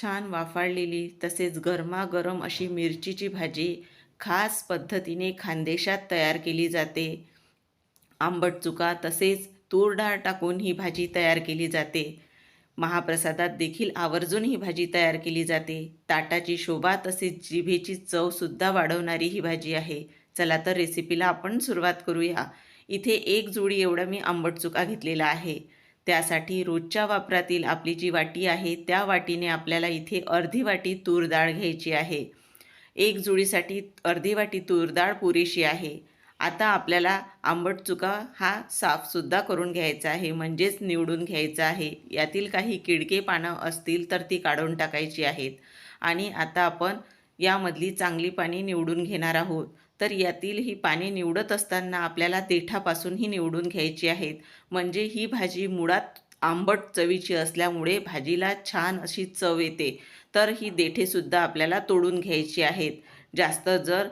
छान वाफाळलेली तसेच गरमागरम अशी मिरचीची भाजी खास पद्धतीने खानदेशात तयार केली जाते. आंबट चुका तसेच तूर डाळ टाकून ही भाजी तयार केली जाते. महाप्रसादात देखील आवर्जून ही भाजी तयार केली जाते. ताटाची शोभा तसेच जिभेची चवसुद्धा वाढवणारी ही भाजी आहे. चला तर रेसिपीला आपण सुरुवात करूया. इथे एक जोडी एवढा मी आंबट चुका घेतलेला आहे. त्यासाठी रोजच्या वापरातील आपली जी वाटी आहे त्या वाटीने आपल्याला इथे अर्धी वाटी तूर डाळ घ्यायची आहे. एक जुळीसाठी अर्धी वाटी तूर डाळ पुरेशी आहे. आता आपल्याला आंबट चुका हा साफसुद्धा करून घ्यायचा आहे म्हणजेच निवडून घ्यायचा आहे. यातील काही किडके पानं असतील तर ती काढून टाकायची आहेत. आणि आता आपण यामधली चांगली पाणी निवडून घेणार आहोत. तर यातील ही पाने निवडत असताना आपल्याला देठापासूनही निवडून घ्यायची आहेत. म्हणजे ही भाजी मुळात आंबट चवीची असल्यामुळे भाजीला छान अशी चव येते. तर ही देठेसुद्धा आपल्याला तोडून घ्यायची आहेत. जास्त जर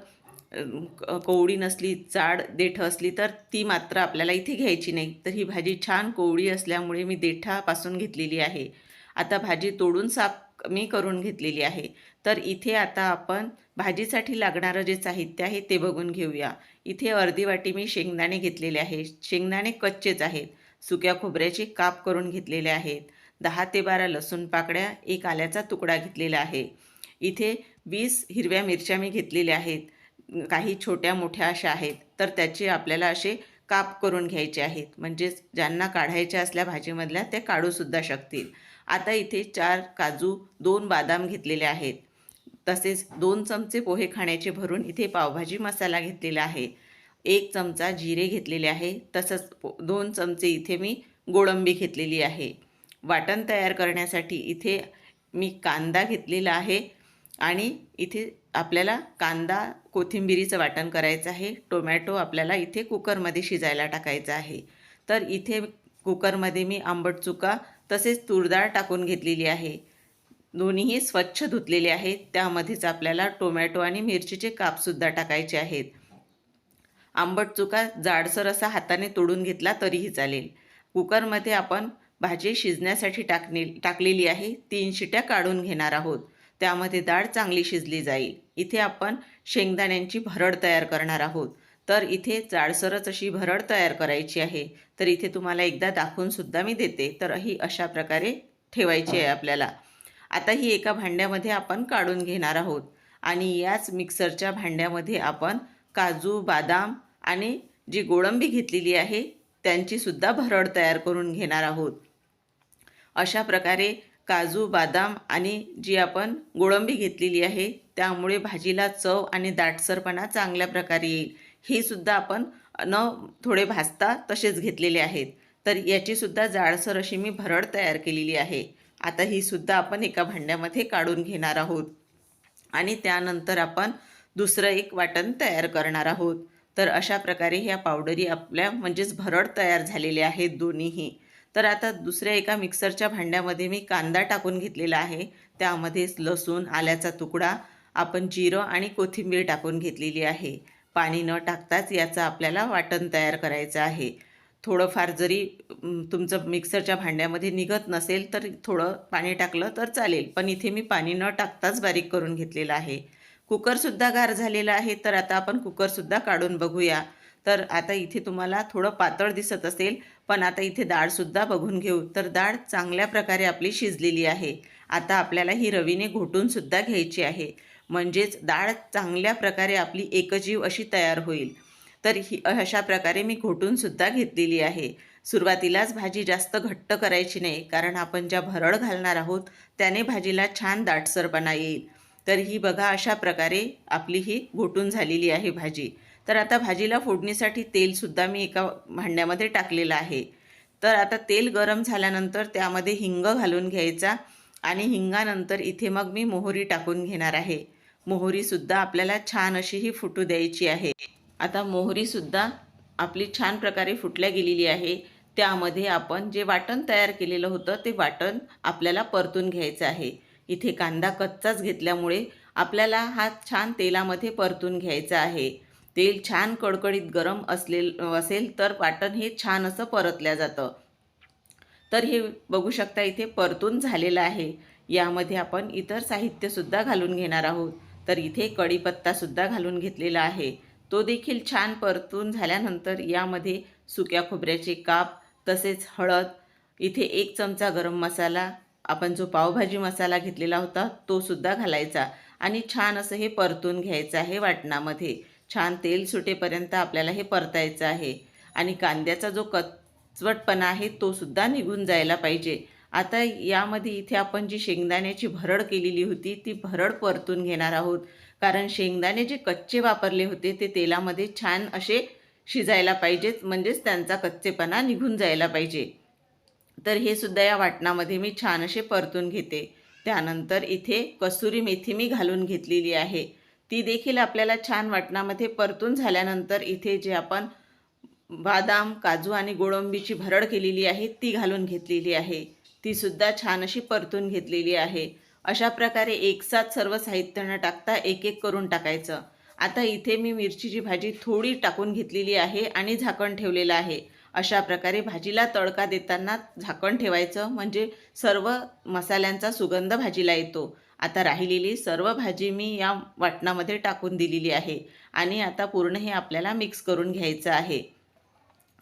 कोवळी नसली जाड देठ असली तर ती मात्र आपल्याला इथे घ्यायची नाही. तर ही भाजी छान कोवळी असल्यामुळे मी देठापासून घेतलेली आहे. आता भाजी तोडून साफ मी करून घेतलेली आहे. तर इथे आता आपण भाजीसाठी लागणारं जे साहित्य आहे ते बघून घेऊया. इथे अर्धी वाटी मी शेंगदाणे घेतलेले आहे. शेंगदाणे कच्चेच आहेत. सुक्या खोबऱ्याचे काप करून घेतलेले आहेत. दहा ते बारा लसूण पाकड्या एक आल्याचा तुकडा घेतलेला आहे. इथे वीस हिरव्या मिरच्या मी घेतलेल्या आहेत. काही छोट्या मोठ्या अशा आहेत. तर त्याचे आपल्याला असे काप करून घ्यायचे आहेत. म्हणजेच ज्यांना काढायच्या असल्या भाजीमधल्या ते काढूसुद्धा शकतील. आता इथे चार काजू दोन बादाम घेतलेले आहेत. तसेच दोन चमचे पोहे खाण्याचे भरून इथे पावभाजी मसाला घेतलेला आहे. एक चमचा जिरे घेतलेले आहे. तसंच दोन चमचे इथे मी गोळंबी घेतलेली आहे. वाटण तयार करण्यासाठी इथे मी कांदा घेतलेला आहे आणि इथे आपल्याला कांदा कोथिंबिरीचं वाटण करायचं आहे. टोमॅटो आपल्याला इथे कुकरमध्ये शिजायला टाकायचा आहे. तर इथे कुकरमध्ये मी आंबट चुका तसेच तुरडाळ टाकून घेतलेली आहे. दोन्हीही स्वच्छ धुतलेले आहेत. त्यामध्येच आपल्याला टोमॅटो आणि मिरचीचे कापसुद्धा टाकायचे आहेत. आंबट चुका जाडसर असा हाताने तोडून घेतला तरीही चालेल. कुकरमध्ये आपण भाजी शिजण्यासाठी टाकणे टाकलेली आहे. तीन शिट्या काढून घेणार आहोत. त्यामध्ये डाळ चांगली शिजली जाईल. इथे आपण शेंगदाण्यांची भरड तयार करणार आहोत. तर इथे जाडसरच अशी भरड तयार करायची आहे. तर इथे तुम्हाला एकदा दाखवून सुद्धा मी देते. तर ही अशा प्रकारे ठेवायची आहे आपल्याला. आता ही एका भांड्यामध्ये आपण काढून घेणार आहोत. आणि याच मिक्सरच्या भांड्यामध्ये आपण काजू बादाम आणि जी गोळंबी घेतलेली आहे त्यांची सुद्धा भरड तयार करून घेणार आहोत. अशा प्रकारे काजू बदाम आणि जी आपण गोळंबी घेतलेली आहे त्यामुळे भाजीला चव आणि दाटसरपणा चांगल्या प्रकारे येईल. हे सुद्धा आपण न थोडे भाजता तसेच घेतलेले आहेत. तर याचीसुद्धा जाडसर अशी मी भरड तयार केलेली आहे. आता ही सुद्धा आपण एका भांड्यामध्ये काढून घेणार आहोत. आणि त्यानंतर आपण दुसरं एक वाटण तयार करणार आहोत. तर अशा प्रकारे ह्या पावडरी आपल्या म्हणजेच भरड तयार झालेल्या आहेत दोन्हीही. तर आता दुसऱ्या एका मिक्सरच्या भांड्यामध्ये मी कांदा टाकून घेतलेला आहे. त्यामध्येच लसूण आल्याचा तुकडा आपण जिरं आणि कोथिंबीर टाकून घेतलेली आहे. पाणी न टाकताच याचं आपल्याला वाटण तयार करायचं आहे. थोडंफार जरी तुमचं मिक्सरच्या भांड्यामध्ये निघत नसेल तर थोडं पाणी टाकलं तर चालेल. पण इथे मी पाणी न टाकताच बारीक करून घेतलेलं आहे. कुकरसुद्धा गार झालेला आहे तर आता आपण कुकरसुद्धा काढून बघूया. तर आता इथे तुम्हाला थोडं पातळ दिसत असेल पण आता इथे डाळसुद्धा बघून घेऊ. तर डाळ चांगल्या प्रकारे आपली शिजलेली आहे. आता आपल्याला ही रवीने घोटूनसुद्धा घ्यायची आहे. म्हणजेच डाळ चांगल्या प्रकारे आपली एकजीव अशी तयार होईल. तर ही अशा प्रकारे मी घोटूनसुद्धा घेतलेली आहे. सुरुवातीलाच भाजी जास्त घट्ट करायची नाही कारण आपण ज्या भरड घालणार आहोत त्याने भाजीला छान दाटसरपणा येईल. तर ही बघा अशा प्रकारे आपली ही घोटून झालेली आहे भाजी. तर आता भाजीला फोडणीसाठी तेलसुद्धा मी एका भांड्यामध्ये टाकलेलं आहे. तर आता तेल गरम झाल्यानंतर त्यामध्ये हिंग घालून घ्यायचा आणि हिंगानंतर इथे मग मी मोहरी टाकून घेणार आहे. मोहरीसुद्धा आपल्याला छान अशी ही फुटू द्यायची आहे. आता मोहरीसुद्धा आपली छान प्रकारे फुटल्या गेलेली आहे. त्यामध्ये आपण जे वाटण तयार केलेलं होतं ते वाटण आपल्याला परतून घ्यायचं आहे. इथे कांदा कच्चाच घेतल्यामुळे आपल्याला हा छान तेलामध्ये परतून घ्यायचा आहे. तेल छान कडकडीत गरम असले असेल तर वाटण हे छान असं परतल्या जातं. तर हे बघू शकता इथे परतून झालेलं आहे. यामध्ये आपण इतर साहित्यसुद्धा घालून घेणार आहोत. तर इथे कढीपत्तासुद्धा घालून घेतलेला आहे. तो देखील छान परतून झाल्यानंतर यामध्ये सुक्या खोबऱ्याचे काप तसेच हळद इथे एक चमचा गरम मसाला आपण जो पावभाजी मसाला घेतलेला होता तो सुद्धा घालायचा आणि छान असं हे परतून घ्यायचं आहे वाटणामध्ये. छान तेल सुटेपर्यंत आपल्याला हे परतायचं आहे. आणि कांद्याचा जो कचवटपणा आहे तो सुद्धा निघून जायला पाहिजे. आता यामध्ये इथे आपण जी शेंगदाण्याची भरड केलेली होती ती भरड परतून घेणार आहोत. कारण शेंगदाणे जे कच्चे वापरले होते ते तेलामध्ये छान असे शिजायला पाहिजेत. म्हणजेच त्यांचा कच्चेपणा निघून जायला पाहिजे. तर हे सुद्धा या वाटणामध्ये मी छान असे परतून घेते. त्यानंतर इथे कसुरी मेथी मी घालून घेतलेली आहे. ती देखील आपल्याला छान वाटणामध्ये परतून झाल्यानंतर इथे जे आपण बदाम काजू आणि गोळंबीची भरड केलेली आहे ती घालून घेतलेली आहे. तीसुद्धा छान अशी परतून घेतलेली आहे. अशा प्रकारे एकसाथ सर्व साहित्य न टाकता एक एक करून टाकायचं. आता इथे मी मिरचीची भाजी थोडी टाकून घेतलेली आहे आणि झाकण ठेवलेलं आहे. अशा प्रकारे भाजीला तडका देताना झाकण ठेवायचं. म्हणजे सर्व मसाल्यांचा सुगंध भाजीला येतो. आता राहिलेली सर्व भाजी मी या वाटणामध्ये टाकून दिलेली आहे. आणि आता पूर्ण हे आपल्याला मिक्स करून घ्यायचं आहे.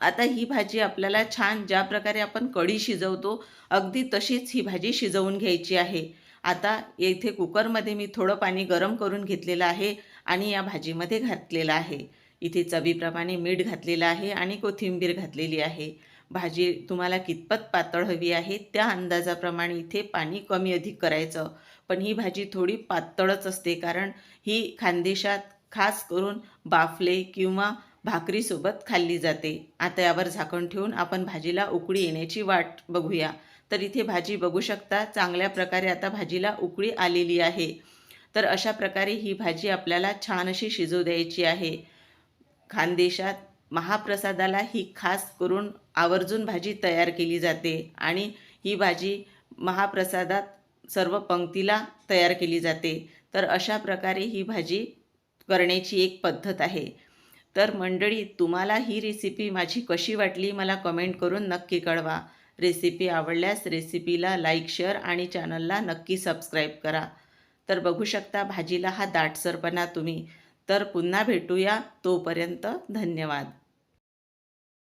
आता ही भाजी आपल्याला छान ज्या प्रकारे आपण कढी शिजवतो अगदी तशीच ही भाजी शिजवून घ्यायची आहे. आता येथे कुकरमध्ये मी थोडं पाणी गरम करून घेतलेलं आहे आणि या भाजीमध्ये घातलेलं आहे. इथे चवीप्रमाणे मीठ घातलेलं आहे आणि कोथिंबीर घातलेली आहे. भाजी तुम्हाला कितपत पातळ हवी आहे त्या अंदाजाप्रमाणे इथे पाणी कमी अधिक करायचं. पण ही भाजी थोडी पातळच असते कारण ही खानदेशात खास करून बाफले किंवा भाकरीसोबत खाल्ली जाते. आता यावर झाकण ठेवून आपण भाजीला उकळी येण्याची वाट बघूया. तर इथे भाजी बघू शकता चांगल्या प्रकारे आता भाजीला उकळी आलेली आहे. तर अशा प्रकारे ही भाजी आपल्याला छान अशी शिजू द्यायची आहे. खानदेशात महाप्रसादाला ही खास करून आवर्जून भाजी तयार केली जाते आणि ही भाजी महाप्रसादात सर्व पंक्तीला तयार केली जाते. तर अशा प्रकारे ही भाजी करण्याची एक पद्धत आहे. तर मंडळी तुम्हाला ही रेसिपी माझी कशी वाटली मला कमेंट करून नक्की कळवा. रेसिपी आवडल्यास रेसिपीला लाईक शेअर आणि चॅनलला नक्की सबस्क्राईब करा. तर बघू शकता भाजीला हा दाटसरपणा तुम्ही. तर पुन्हा भेटूया तोपर्यंत धन्यवाद.